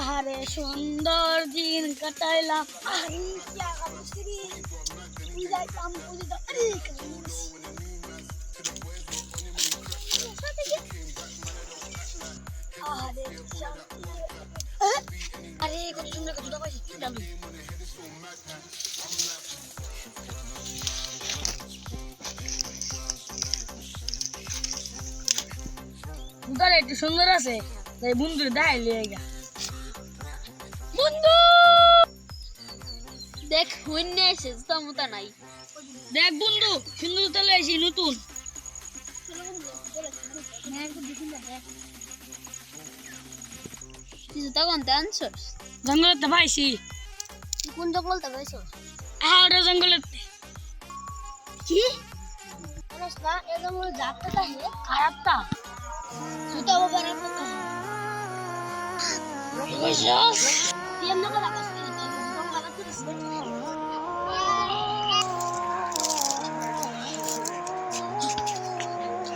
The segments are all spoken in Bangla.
আরে সুন্দর দিন কাটাইলাম। আরে কত একটু সুন্দর আছে। তাই বন্ধুর দেখাই লিয়ে গা বন্ধু! দেখ হইন্য এসে জুতা নাই। দেখ বন্ধু সুন্দর তাহলে আইছি নতুন। কোনতে আনছস জঙ্গলেতে পাইছি। তুই কোন জঙ্গলতে পাইছস? আহারে জঙ্গলেতে। কি? না এ জঙ্গল খারাপটা। বাবার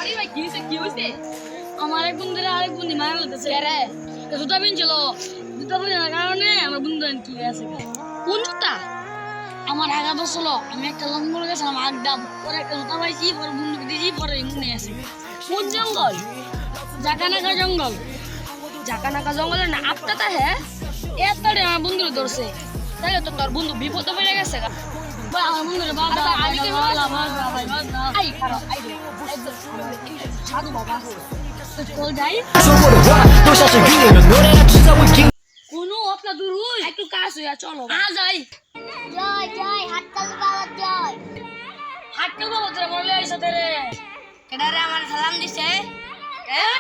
আরে ভাই কি হইছে কি হইছে আমার এক বন্ধুরা আরেক বন্ধু মারা লাগতেছে রে জুতা পিনছিল জুতা পিনার কারণে আমার বন্ধু কি আছে কোন জুতা আমার আগা বসল আমি একটা জঙ্গল গেছিলাম আগদাম পরে একটা জুতা পাইছি পরে বন্ধুকে দিয়েছি পরে এমনি আছে কোন জঙ্গল জাকানাকা জঙ্গল জাকানাকা জঙ্গলে না আপটাটা হ্যাঁ এতটাই আমার বন্ধুরে ধরছে। তাহলে তো তোর বন্ধু বিপদে পড়ে গেছে গা। আমার বন্ধুরে বাবা আমি কি আই খারাপ আই সাধু বাবা। কোনো আপনার দূর হই। একটু কাজ হইয়া চলো। আ যাই। জয় জয় হাততালি বাবার জয়। হাঁটতে বাবা তোরা বলে আইসা তেরে। কেডা আমার সালাম দিছে? হ্যাঁ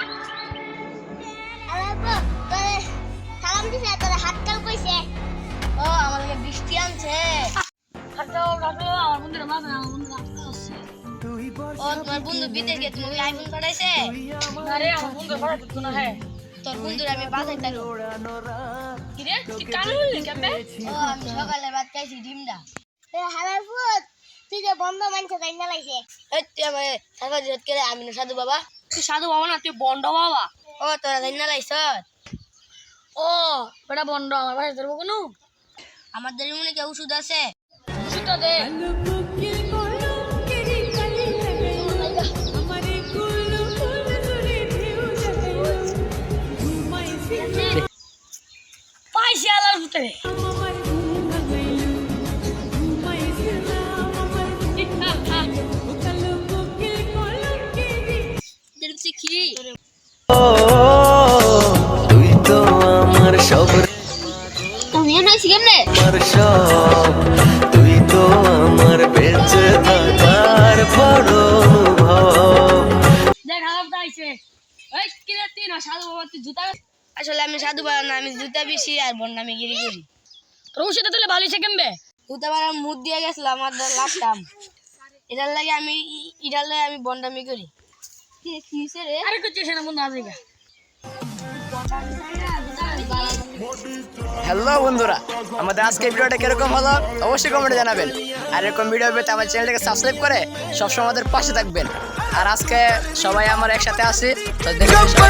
আরে বাবা। বাবা আমার ও তোমার বন্ধু বিদেশ গেছে তুমি আইফোন পাঠাইছে আরে আমার বন্ধুরা পড়া করতো না হ্যাঁ তোর বন্ধুরা আমি বাজার থাকো কি রে তুই কানে বললি কেমবে ও আমি সকালে ভাত খাইছি ডিমটা এ হালাল ফুট তুই যে বন্ধ মানছে তাই না এই তুই আমার করে আমি না সাধু বাবা তুই সাধু বাবা না তুই বন্ড বাবা ও তোরা তাই না লাগছ ও বেটা বন্ড আমার বাসায় ধরবো কোনো আমাদের মনে কি ওষুধ আছে ওষুধটা দে পাইছি আলার ভিতরে। তুই তো আমার সব তুই তো আমার বেঁচে থাকার বড় অনুভব দেখ হালার দাইছে এই কি রে সাধু বাবা তুই জুতা আসলে আমি সাধু বাবা না আমি জুতা বেশি আর বন্ডামি গিরি করি। রসিটা তাহলে ভালোই সে কেমবে? জুতা বাবা মুখ দিয়ে গেছিলাম আমার লাভটাম এটার লাগে আমি এটার লাগে আমি বন্ডামি করি। কি হইছে রে? আরে কিছু না বন্ধু আছে হ্যালো বন্ধুরা। আমাদের আজকে ভিডিওটা কীরকম হলো? অবশ্যই কমেন্টে জানাবেন। আর এরকম ভিডিও পেতে আমার চ্যানেলটাকে সাবস্ক্রাইব করে সবসময় আমাদের পাশে থাকবেন। আর আজকে সবাই আমার একসাথে আসি তো সবাই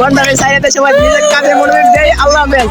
বন্ধুরা সাইডে সবাই নিজের কাজে মনোযোগ দেয়। আল্লাহ হাফেজ।